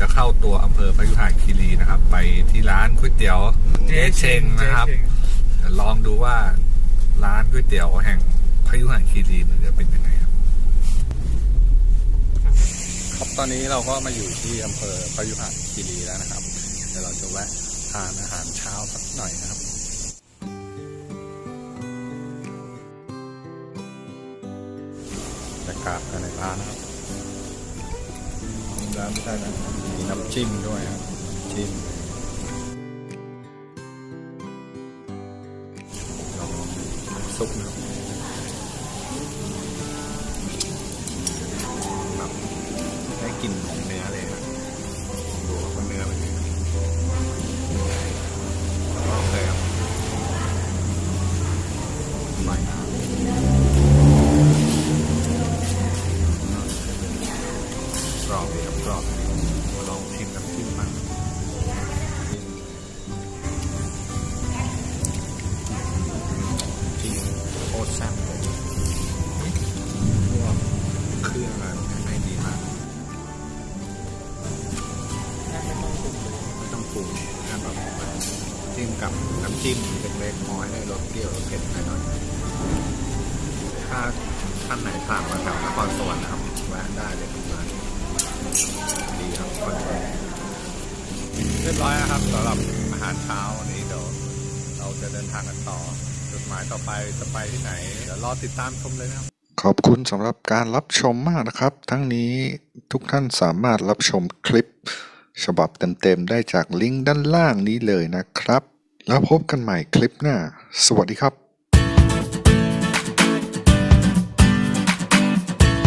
จะเข้าตัวอำเภอพยุหคีรีนะครับ ไปที่ร้านก๋วยเตี๋ยวเจ๊เชงนะครับเดี๋ยวลองดูว่าร้านก๋วยเตี๋ยวแห่งพยุหคีรีมันจะเป็นยังไงครับ ครับตอนนี้เราก็มาอยู่ที่อำเภอพยุหคีรีแล้วนะครับเดี๋ยวเราจะแวะทานอาหารเช้าสักหน่อยนะครับบรรยากาศภายในร้านนะครับร้านไม่ใช่นะมี น้ำจิ้มด้วยครับจิ้มลองน้ำซุปนะครับแบบได้กลิ่นของเนื้อเลยครับดูว่าเนื้อเป็นยังไงลองเลยครับอร่อยมากรอบดีครับกรอบ ลองชิมน้ำจิ้มมันจิ้มโคตรแซ่บเลยพวกเครื่องอะไรให้ดีมากไม่ต้องปรุงแค่แบบจิ้มกับน้ำจิ้มเล็กๆน้อยให้รสเปรี้ยวรสเผ็ดหน่อยถ้าท่านไหนผ่านมาแถวนครสวรรค์นะครับ เรียบร้อยนะครับสำหรับอาหารเช้าวันนี้เดี๋ยวเราจะเดินทางกันต่อ จุดหมายต่อไปจะไปที่ไหนเดี๋ยวรอติดตามชมเลยนะครับ ขอบคุณสำหรับการรับชมมากนะครับ ทั้งนี้ทุกท่านสามารถรับชมคลิป ฉบับเต็มๆได้จากลิงก์ด้านล่างนี้เลยนะครับ แล้วพบกันใหม่คลิปหน้า สวัสดีครับ